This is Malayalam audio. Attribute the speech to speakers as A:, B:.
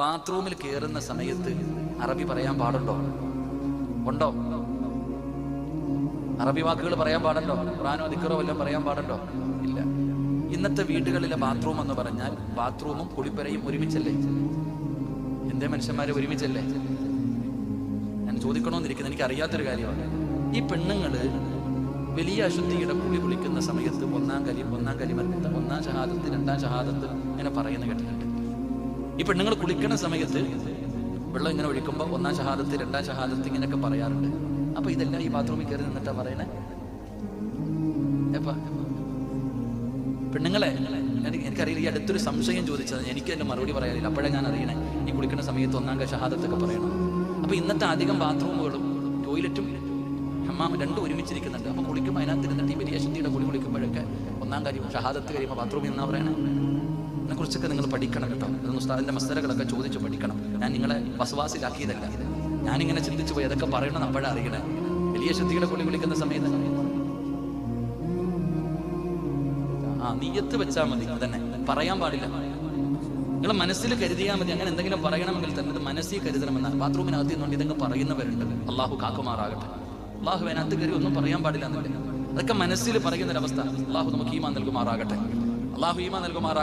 A: ബാത്റൂമിൽ കയറുന്ന സമയത്ത് അറബി പറയാൻ പാടുണ്ടോ? ഉണ്ടോ? അറബി വാക്കുകൾ പറയാൻ പാടുണ്ടോ? ഖുറാനോ ദിക്കറോ വല്ലതും പറയാൻ പാടുണ്ടോ? ഇല്ല. ഇന്നത്തെ വീടുകളിലെ ബാത്റൂം എന്ന് പറഞ്ഞാൽ ബാത്റൂമും കുളിപ്പരയും ഒരുമിച്ചല്ലേ? എന്തേ മനുഷ്യന്മാരെ ഒരുമിച്ചല്ലേ? ഞാൻ ചോദിക്കണമെന്നിരിക്കുന്നത് എനിക്ക് അറിയാത്തൊരു കാര്യമാണ്. ഈ പെണ്ണുങ്ങൾ വലിയ അശുദ്ധിയുടെ കുളി കുളിക്കുന്ന സമയത്ത് ഒന്നാം കലി ഒന്നാം കലിമത്ത് ഒന്നാം ഷഹാദത്ത് രണ്ടാം ഷഹാദത്ത് ഇങ്ങനെ പറയുന്ന കേട്ടിട്ടുണ്ട്. ഈ പെണ്ണുങ്ങൾ കുളിക്കുന്ന സമയത്ത് വെള്ളം ഇങ്ങനെ ഒഴിക്കുമ്പോൾ ഒന്നാം ഷഹാദത്ത് രണ്ടാം ഷഹാദത്ത് ഇങ്ങനെയൊക്കെ പറയാറുണ്ട്. അപ്പൊ ഇതെല്ലാം ഈ ബാത്റൂമിൽ കയറി നിന്നിട്ടാ പറയണേ? പെണ്ണുങ്ങളെ എനിക്ക് എനിക്കറിയില്ല ഈ അടുത്തൊരു സംശയം ചോദിച്ചത് എനിക്ക് എന്റെ മറുപടി പറയാനില്ല. അപ്പോഴേ ഞാൻ അറിയണേ ഈ കുളിക്കുന്ന സമയത്ത് ഒന്നാം ഷഹാദത്തൊക്കെ പറയണം. അപ്പൊ ഇന്നത്തെ അധികം ബാത്റൂമുകളും ടോയ്ലറ്റും ഹമ്മാം രണ്ടും ഒരുമിച്ചിരിക്കുന്നുണ്ട്. അപ്പൊ കുളിക്കുമ്പോൾ അതിനകത്ത് ഇരുന്നിട്ട് ഈ വലിയ ശുദ്ധിയുടെ കുളി കുളിക്കുമ്പോഴൊക്കെ ഒന്നാം കാര്യം ഷഹാദത്ത് കഴിയുമ്പോൾ ബാത്റൂമിൽ എന്നാ പറയണേ. ഇതിനെ കുറിച്ചൊക്കെ നിങ്ങൾ പഠിക്കണം കേട്ടോ. അതൊന്ന് ഉസ്താദിന്റെ മസ്തരകളൊക്കെ ചോദിച്ച് പഠിക്കണം. ഞാൻ നിങ്ങളെ വസവാസിലാക്കിയതല്ല. ഞാനിങ്ങനെ ചിന്തിച്ചു പോയി അതൊക്കെ പറയണം അപ്പോഴേ അറിയണേ. വലിയ ശുദ്ധികളെ കൊള്ളി വിളിക്കുന്ന സമയത്ത്. ആ നീയത്ത് വെച്ചാൽ മതി തന്നെ പറയാൻ പാടില്ല. നിങ്ങൾ മനസ്സിൽ കരുതിയാൽ മതി. അങ്ങനെ എന്തെങ്കിലും പറയണമെങ്കിൽ തന്നെ മനസ്സിൽ കരുതണമെന്ന് ബാത്റൂമിനകത്ത് നിന്നുകൊണ്ട് ഇതൊക്കെ പറയുന്നവരുണ്ട്. അള്ളാഹു കാക്കുമാറാകട്ടെ. അള്ളാഹു അതിനകത്ത് കയറി ഒന്നും പറയാൻ പാടില്ല എന്നില്ല. അതൊക്കെ മനസ്സിൽ പറയുന്ന ഒരവസ്ഥ അള്ളാഹു നമുക്ക് ഈമാൻ നൽകുമാറാകട്ടെ. അള്ളാഹു ഈമാൻ നൽകുമാറാകട്ടെ